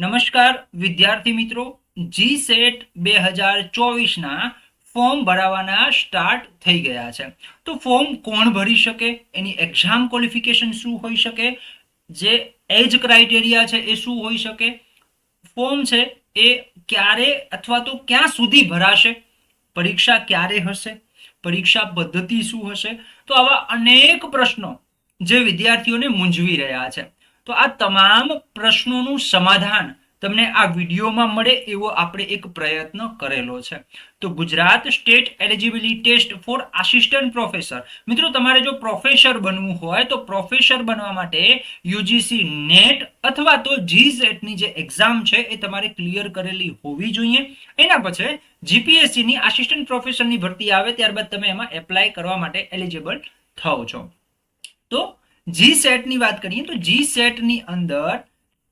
નમસ્કાર, વિદ્યાર્થી મિત્રો. જી સેટ બે હજાર ચોવીસના ફોર્મ ભરાવાના સ્ટાર્ટ થઈ ગયા છે. તો ફોર્મ કોણ ભરી શકે? એની એક્ઝામ ક્વોલિફિકેશન શું હોઈ શકે? જે એજ ક્રાઇટેરિયા છે એ શું હોઈ શકે? ફોર્મ છે એ ક્યારે અથવા તો ક્યાં સુધી ભરાશે? પરીક્ષા ક્યારે હશે? પરીક્ષા પદ્ધતિ શું હશે? તો આવા અનેક પ્રશ્નો જે વિદ્યાર્થીઓને મૂંઝવી રહ્યા છે. તો આ તમામ પ્રશ્નોનું સમાધાન તમને આ વિડીયોમાં મળે એવો આપણે એક પ્રયત્ન કરેલો છે. તો Gujarat state eligibility test for assistant professor. મિત્રો, તમારે જો પ્રોફેસર બનવું હોય તો પ્રોફેસર બનવા માટે યુજીસી નેટ અથવા તો જીઝેટની જે એક્ઝામ છે એ તમારે ક્લિયર કરેલી હોવી જોઈએ. એના પછી જીપીએસસી ની આસિસ્ટન્ટ પ્રોફેસરની ભરતી આવે ત્યારબાદ તમે એમાં એપ્લાય કરવા માટે એલિજિબલ થાઓ છો. તો જી સેટની વાત કરીએ તો જી સેટની અંદર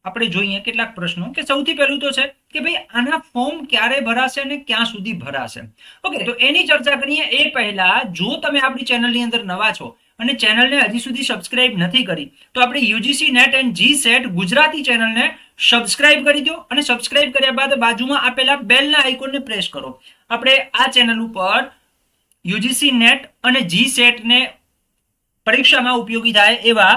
આપણે જોઈએ કેટલાક પ્રશ્નો કે સૌથી પહેલું તો છે કે ભાઈ આના ફોર્મ ક્યારે ભરાશે અને ક્યાં સુધી ભરાશે? ઓકે તો એની ચર્ચા કરીએ. એ પહેલા જો તમે આપણી ચેનલની અંદર નવા છો અને ચેનલને હજી સુધી સબસ્ક્રાઇબ નથી કરી, તો આપણે UGC NET and G SET Gujarati ચેનલને સબસ્ક્રાઇબ કરી દો અને સબસ્ક્રાઇબ કર્યા બાદ બાજુમાં આપેલા બેલના આઇકોનને પ્રેસ કરો. આપણે આ ચેનલ ઉપર યુજીસી નેટ અને જી સેટને પરીક્ષામાં ઉપયોગી થાય એવા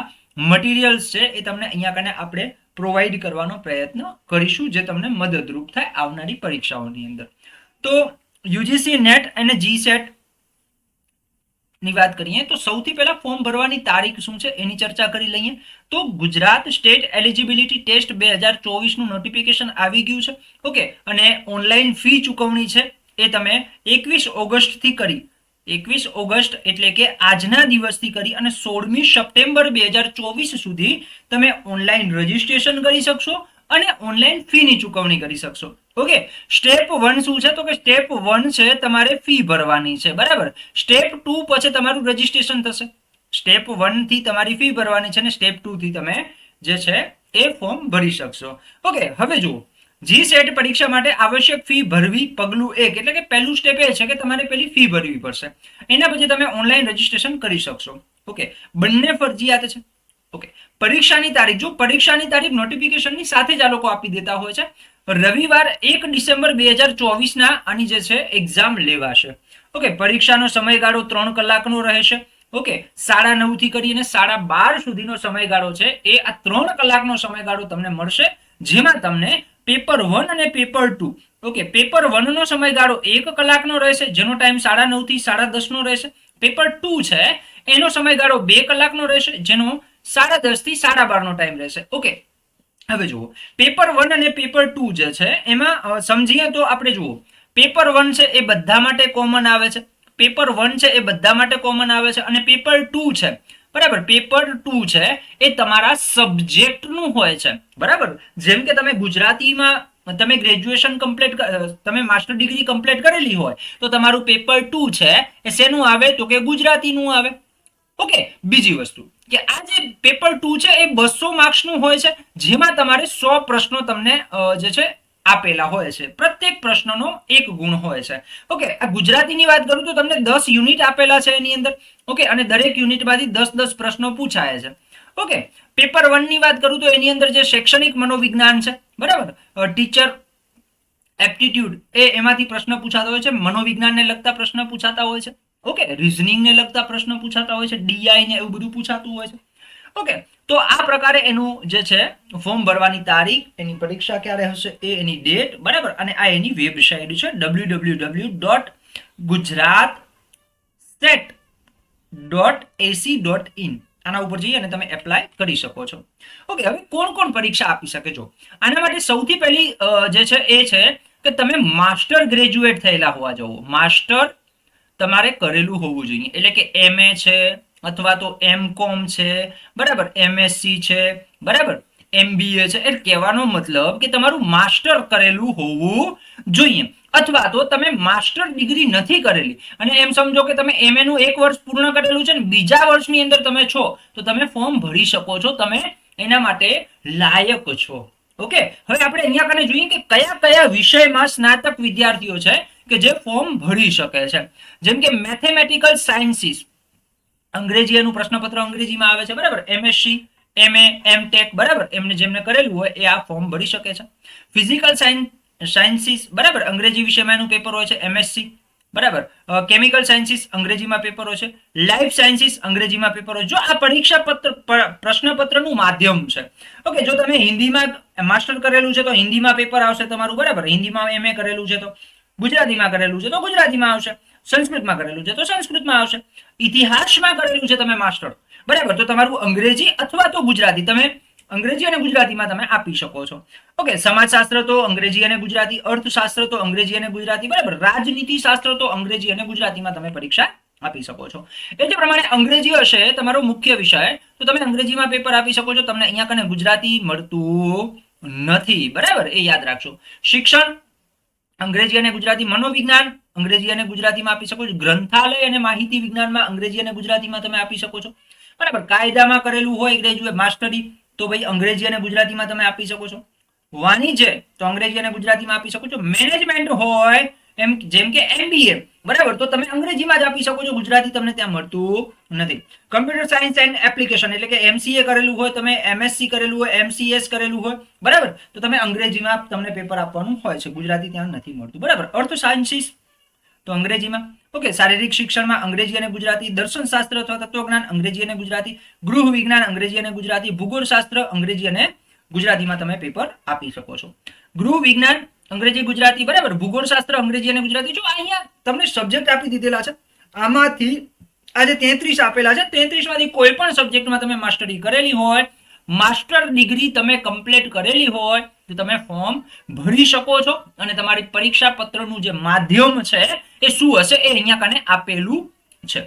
મટીરિયલ્સ છે એ તમને અહીંયા કને આપણે પ્રોવાઈડ કરવાનો પ્રયત્ન કરીશું, જે તમને મદદરૂપ થાય આવનારી પરીક્ષાઓની અંદર. તો યુજીસી નેટ અને જી સેટની વાત કરીએ, તો સૌથી પહેલા ફોર્મ ભરવાની તારીખ શું છે એની ચર્ચા કરી લઈએ. તો ગુજરાત સ્ટેટ એલિજિબિલિટી ટેસ્ટ બે હજાર ચોવીસનું નોટિફિકેશન આવી ગયું છે. ઓકે, અને ઓનલાઈન ફી ચૂકવણી છે એ તમે એકવીસ ઓગસ્ટથી કરી એકવીસ ઓગસ્ટ એટલે કે આજના દિવસથી કરી અને સોળમી સપ્ટેમ્બર બે હજાર ચોવીસ સુધી તમે ઓનલાઈન રજીસ્ટ્રેશન કરી શકશો અને ઓનલાઈન ફીની ચૂકવણી કરી શકશો. ઓકે? સ્ટેપ વન શું છે? તો કે સ્ટેપ વન છે તમારે ફી ભરવાની છે. બરાબર? સ્ટેપ ટુ પછી તમારું રજીસ્ટ્રેશન થશે. સ્ટેપ વનથી તમારી ફી ભરવાની છે અને સ્ટેપ ટુ થી તમે જે છે એ ફોર્મ ભરી શકશો. ઓકે? હવે જુઓ. જી સેટ પરીક્ષા માટે આવશ્યક ફી ભરવી પગલું એક. એટલે કે પહેલું સ્ટેપ એ છે કે તમારે પેલી ફી ભરવી પડશે. એના પછી તમે ઓનલાઈન રજીસ્ટ્રેશન કરી શકશો. ઓકે બંને ફરજિયાત છે. ઓકે પરીક્ષાની તારીખ. જો પરીક્ષાની તારીખ નોટિફિકેશનની સાથે જ આ લોકો આપી દેતા હોય છે. રવિવાર એક ડિસેમ્બર બે હજાર ચોવીસના આની જે છે એક્ઝામ લેવાશે. ઓકે પરીક્ષાનો સમયગાળો ત્રણ કલાકનો રહેશે. ઓકે સાડા નવથી કરીને સાડા બાર સુધીનો સમયગાળો છે. એ આ ત્રણ કલાકનો સમયગાળો તમને મળશે, જેમાં તમને પેપર વન અને પેપર ટુ. ઓકે, પેપર વનનો સમયગાળો એક કલાકનો રહેશે, જેનો ટાઈમ સાડા નવથી સાડા દસ નો રહેશે. પેપર ટુ છે, એનો સમયગાળો બે કલાકનો રહેશે, જેનો સાડા દસથી સાડા બાર નો ટાઈમ રહેશે. ઓકે, હવે જુઓ. પેપર વન અને પેપર ટુ જે છે, એમાં સમજીએ તો આપણે જુઓ. પેપર વન છે, એ બધા માટે કોમન આવે છે. પેપર વન છે, એ બધા માટે કોમન આવે છે. અને પેપર ટુ છે બરાબર પેપર ટુ છે, એ તમારા સબ્જેક્ટનું હોય છે. બરાબર? જેમ કે તમે ગુજરાતીમાં, તમે ગ્રેજ્યુએશન કમ્પ્લીટ તમે માસ્ટર ડિગ્રી કમ્પ્લીટ કરેલી હોય, તો તમારું પેપર ટુ છે, એ શેનું આવે? તો કે ગુજરાતીનું આવે. ઓકે, બીજી વસ્તુ. કે આ જે પેપર ટુ છે, એ બસો માર્ક્સનું હોય છે, જેમાં તમારે સો પ્રશ્નો તમને જે છે આપેલા હોય છે. પ્રત્યેક પ્રશ્નનો એક ગુણ હોય છે. ઓકે, આ ગુજરાતીની વાત કરું તો તમને દસ યુનિટ આપેલા છે એની અંદર. ઓકે, અને દરેક યુનિટમાંથી દસ દસ પ્રશ્નો પૂછાય છે. ઓકે, પેપર વનની વાત કરું તો એની અંદર જે શૈક્ષણિક મનોવિજ્ઞાન છે, બરાબર? ટીચર, એપ્ટિટ્યુડ, એ એમાંથી પ્રશ્ન પૂછાતા હોય છે. મનોવિજ્ઞાનને લગતા પ્રશ્ન પૂછાતા હોય છે. ઓકે, રિઝનિંગને લગતા પ્રશ્ન પૂછાતા હોય છે. ડીઆઈ ને એવું બધું પૂછાતું હોય છે. ઓકે તો આ પ્રકારે એનું જે છે ફોર્મ ભરવાની તારીખ, એની પરીક્ષા ક્યારે હશે, એ એની ડેટ બરાબર? અને આ એની વેબસાઇટ છે W W W dot Gujarat SET dot AC dot in આના ઉપર જઈ અને તમે એપ્લાય કરી શકો છો. ઓકે હવે કોણ કોણ પરીક્ષા આપી શકે છો આના માટે સૌથી પહેલી જે છે એ છે કે તમે માસ્ટર ગ્રેજ્યુએટ થયેલા હોવા જવો માસ્ટર તમારે કરેલું હોવું જોઈએ. એટલે કે એમએ છે અથવા તો એમ કોમ છે, બરાબર? એમએસસી છે, બરાબર? એમબીએ છે. એટલે કહેવાનો મતલબ કે તમારું માસ્ટર કરેલું હોવું જોઈએ. અથવા તો તમે માસ્ટર ડિગ્રી નથી કરેલી. અને એમ સમજો કે તમે એમએ નું એક વર્ષ પૂર્ણ કરેલું છે ને બીજા વર્ષની અંદર તમે છો, તો તમે ફોર્મ ભરી શકો છો. તમે એના માટે લાયક છો. ઓકે? હવે આપણે અહીંયા કને જોઈએ કે કયા કયા વિષયમાં સ્નાતક વિદ્યાર્થીઓ છે કે જે ફોર્મ ભરી શકે છે. જેમ કે મેથેમેટિકલ સાયન્સીસ અંગ્રેજી એનું પ્રશ્નપત્ર અંગ્રેજીમાં આવે છે, બરાબર? એમએસસી એમએ એમ ટેક બરાબર? એમને જેમને કરેલું હોય એ આ ફોર્મ ભરી શકે છે. ફિઝિકલ સાયન્સ સાયન્સીસ બરાબર? અંગ્રેજી વિષયમાં એનું પેપર હોય છે એમએસસી બરાબર? કેમિકલ સાયન્સીસ અંગ્રેજીમાં પેપર છે. લાઈફ સાયન્સીસ અંગ્રેજીમાં પેપર જો આ પરીક્ષા પત્ર પ્રશ્નપત્રનું માધ્યમ છે. ઓકે જો તમે હિન્દીમાં માસ્ટર કરેલું છે, તો હિન્દીમાં પેપર આવશે તમારું, બરાબર? હિન્દીમાં એમએ કરેલું છે, તો ગુજરાતીમાં કરેલું છે, તો ગુજરાતીમાં આવશે. સંસ્કૃતમાં કરેલું છે, તો સંસ્કૃતમાં આવશે. ઇતિહાસમાં કરેલું છે તમે માસ્ટર. બરાબર, તો તમારું અંગ્રેજી અથવા તો ગુજરાતી તમે અંગ્રેજી અને ગુજરાતીમાં તમે આપી શકો છો. ઓકે, સમાજશાસ્ત્ર તો અંગ્રેજી અને ગુજરાતી, અર્થશાસ્ત્ર તો અંગ્રેજી અને ગુજરાતી, બરાબર. રાજનીતિ શાસ્ત્ર તો અંગ્રેજી અને ગુજરાતીમાં તમે પરીક્ષા આપી શકો છો. એ જે પ્રમાણે અંગ્રેજી હશે તમારો મુખ્ય વિષય, તો તમે અંગ્રેજીમાં પેપર આપી શકો છો. તમને અહીંયા કને ગુજરાતી મળતું નથી, બરાબર? એ યાદ રાખજો. શિક્ષણ અંગ્રેજી અને ગુજરાતી મનોવિજ્ઞાન, અંગ્રેજી અને ગુજરાતીમાં આપી શકો છો. ગ્રંથાલય અને માહિતી વિજ્ઞાનમાં અંગ્રેજી અને ગુજરાતીમાં તમે આપી શકો છો. બરાબર, કાયદામાં કરેલું હોય ગ્રેજ્યુએટ માસ્ટરી તો ભાઈ અંગ્રેજી અને ગુજરાતીમાં તમે આપી શકો છો. વાણિજ્ય, તો અંગ્રેજી અને ગુજરાતીમાં આપી શકો છો. મેનેજમેન્ટ હોય, એમ જેમ કે એમબીએ બરાબર? તો તમે અંગ્રેજીમાં જ આપી શકો છો. ગુજરાતી તમને ત્યાં મળતું નથી. કમ્પ્યુટર સાયન્સ એન્ડ એપ્લિકેશન એટલે કે એમસીએ કરેલું હોય, તમે એમએસસી કરેલું હોય એમસીએસ કરેલું હોય, બરાબર? તો તમે અંગ્રેજીમાં તમને પેપર આપવાનું હોય છે. ગુજરાતી ત્યાં નથી મળતું. બરાબર? અર્થ સાયન્સીસ તો અંગ્રેજીમાં ઓકે, શારીરિક શિક્ષણમાં અંગ્રેજી અને ગુજરાતી દર્શનશાસ્ત્ર અથવા તત્વજ્ઞાન અંગ્રેજી અને ગુજરાતી, ગૃહ વિજ્ઞાન અંગ્રેજી અને ગુજરાતી ભૂગોળશાસ્ત્ર અંગ્રેજી અને ગુજરાતીમાં તમે પેપર આપી શકો છો. ગૃહ વિજ્ઞાન અંગ્રેજી, ગુજરાતી, બરાબર? ભૂગોળશાસ્ત્ર, અંગ્રેજી અને ગુજરાતી. જો અહીંયા તમને સબ્જેક્ટ આપી દીધેલા છે, આમાંથી આજે તેત્રીસ આપેલા છે. તેત્રીસમાંથી કોઈ પણ સબ્જેક્ટમાં તમે માસ્ટરી કરેલી હોય માસ્ટર ડિગ્રી તમે કમ્પ્લીટ કરેલી હોય, તો તમે ફોર્મ ભરી શકો છો અને તમારી પરીક્ષા પત્રનું જે માધ્યમ છે, એ શું હશે? એ અહીંયા કને આપેલું છે.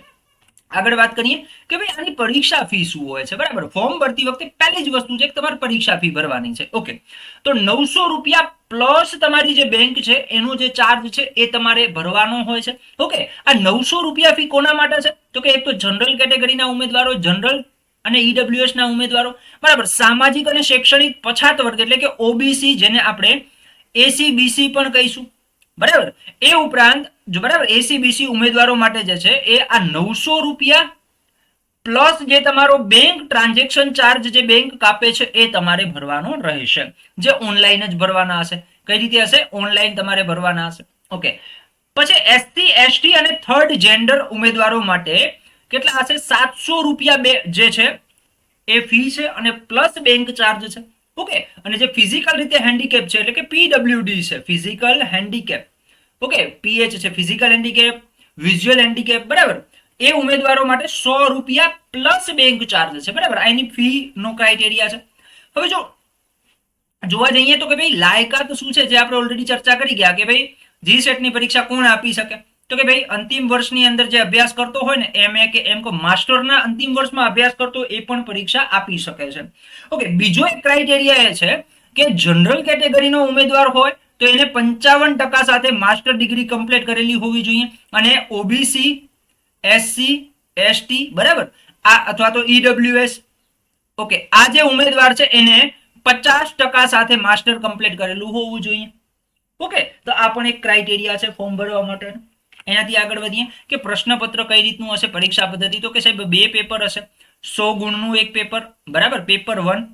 આગળ વાત કરીએ કે ભાઈ આની પરીક્ષા ફી શું હોય છે? બરાબર. ફોર્મ ભરતી વખતે પહેલી જ વસ્તુ છે કે તમારે પરીક્ષા ફી ભરવાની છે. ઓકે તો નવસો રૂપિયા પ્લસ તમારી જે બેંક છે, એનો જે ચાર્જ છે, એ તમારે ભરવાનો હોય છે. ઓકે આ નવસો રૂપિયા ફી કોના માટે છે? તો કે એક તો જનરલ કેટેગરીના ઉમેદવારો જનરલ અને ઈડબ્લ્યુએસ ના ઉમેદવારો. બરાબર. સામાજિક અને શૈક્ષણિક પછાત વર્ગ, એટલે કે ઓબીસી જેને આપણે એસી બીસી પણ કહીશું. બરાબર? એ ઉપરાંત, જો બરાબર એસીબીસી ઉમેદવારો માટે જે છે, એ આ નવસો રૂપિયા પ્લસ જે તમારો બેંક ટ્રાન્ઝેક્શન ચાર્જ જે બેંક કાપે છે, એ તમારે ભરવાનો રહેશે. જે ઓનલાઈન જ ભરવાના હશે. કઈ રીતે હશે? ઓનલાઈન તમારે ભરવાના હશે. ઓકે પછી એસટી એસટી અને થર્ડ જેન્ડર ઉમેદવારો માટે કેટલા હશે? સાતસો રૂપિયા બે જે છે, એ ફી છે અને પ્લસ બેંક ચાર્જ છે. ઓકે અને જે ફિઝિકલ રીતે હેન્ડીકેપ છે, એટલે કે પીડબ્લ્યુડી છે ફિઝિકલ હેન્ડીકેપ ઓકે પીએચ છે ફિઝિકલ હેન્ડીકેપ વિઝ્યુઅલ હેન્ડીકેપ બરાબર? એ ઉમેદવારો માટે સો રૂપિયા પ્લસ બેંક ચાર્જ છે, બરાબર? આ એની ફી નો ક્રાઇટેરિયા છે. હવે જો જોવા જઈએ તો કે ભાઈ લાયકાત શું છે, જે આપણે ઓલરેડી ચર્ચા કરી ગયા કે ભાઈ જી સેટની પરીક્ષા કોણ આપી શકે? તો કે ભાઈ, અંતિમ વર્ષની અંદર જે અભ્યાસ કરતો હોય ને એમએ કે એમ કો માસ્ટરના અંતિમ વર્ષમાં અભ્યાસ કરતો એ પણ પરીક્ષા આપી શકે છે. ઓકે, બીજો એક ક્રાઇટેરિયા એ છે કે જનરલ કેટેગરીનો ઉમેદવાર હોય તો એને પંચાવન ટકા સાથે માસ્ટર ડિગ્રી કમ્પ્લીટ કરેલી હોવી જોઈએ અને ઓબીસી એસસી એસટી બરાબર? આ અથવા તો ઈડબ્લ્યુએસ ઓકે, આ જે ઉમેદવાર છે એને પચાસ ટકા સાથે માસ્ટર કમ્પ્લીટ કરેલું હોવું જોઈએ. ઓકે, તો આ પણ એક ક્રાઇટેરિયા છે ફોર્મ ભરવા માટે એનાથી આગળ વધીએ કે પ્રશ્નપત્ર કઈ રીતનું હશે, પરીક્ષા પદ્ધતિ, તો કે સાહેબ બે પેપર હશે. સો ગુણનું એક પેપર, બરાબર? Paper one.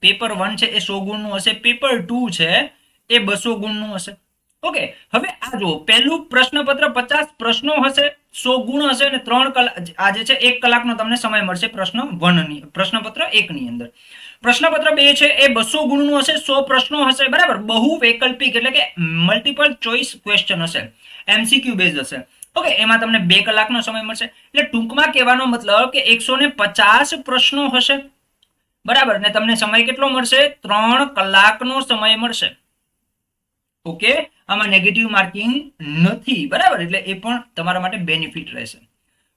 પેપર વન છે એ સો ગુણનું હશે, પેપર ટુ છે એ બસો ગુણનું હશે. ઓકે, હવે આ જુઓ, પહેલું પ્રશ્નપત્ર પચાસ પ્રશ્નો હશે, સો ગુણ હશે અને ત્રણ કલાક આજે છે, એક કલાકનો તમને સમય મળશે પ્રશ્ન વનની પ્રશ્નપત્ર એકની અંદર. પ્રશ્નપત્ર બે છે, એ બસો ગુણનું હશે, સો પ્રશ્નો હશે, બરાબર? બહુ વૈકલ્પિક, એટલે કે મલ્ટિપલ ચોઇસ ક્વેશ્ચન હશે એમસીક્યુ બેઝ હશે. ઓકે એમાં તમને બે કલાકનો સમય મળશે. એટલે ટૂંકમાં કહેવાનો મતલબ કે એકસો પચાસ પ્રશ્નો હશે. બરાબર? ને તમને સમય કેટલો મળશે? ત્રણ કલાકનો સમય મળશે. ઓકે આમાં નેગેટિવ માર્કિંગ નથી. બરાબર? એટલે એ પણ તમારા માટે બેનિફિટ રહેશે.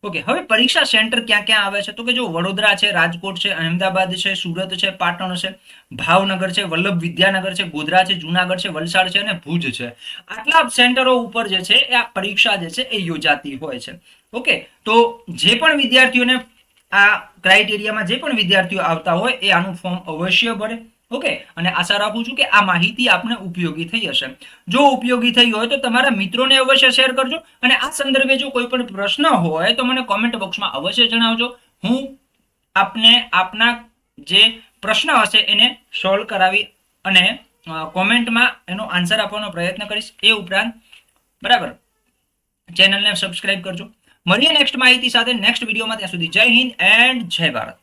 ઓકે હવે પરીક્ષા સેન્ટર ક્યાં ક્યાં આવે છે? તો કે જો વડોદરા છે, રાજકોટ છે, અહેમદાબાદ છે, સુરત છે, પાટણ છે, ભાવનગર છે, વલ્લભ વિદ્યાનગર છે, ગોધરા છે, જુનાગઢ છે, વલસાડ છે અને ભુજ છે. આટલા સેન્ટરો ઉપર જે છે, એ આ પરીક્ષા જે છે, એ યોજાતી હોય છે. ઓકે તો જે પણ વિદ્યાર્થીઓને આ ક્રાઇટેરિયામાં જે પણ વિદ્યાર્થીઓ આવતા હોય, એ આનું ફોર્મ અવશ્ય ભરે. ઓકે, અને આશા રાખું છું કે આ માહિતી આપને ઉપયોગી થઈ હશે. જો ઉપયોગી થઈ હોય તો તમારા મિત્રોને અવશ્ય શેર કરજો, અને આ સંદર્ભે જો કોઈ પણ પ્રશ્ન હોય તો મને કોમેન્ટ બોક્સમાં અવશ્ય જણાવજો. હું આપને, આપના જે પ્રશ્ન હશે એને સોલ્વ કરાવી અને કોમેન્ટમાં એનો આન્સર આપવાનો પ્રયત્ન કરીશ. એ ઉપરાંત, બરાબર ચેનલને સબસ્ક્રાઇબ કરજો. મળીએ નેક્સ્ટ માહિતી સાથે નેક્સ્ટ વિડીયોમાં ત્યાં સુધી. જય હિન્દ એન્ડ જય ભારત.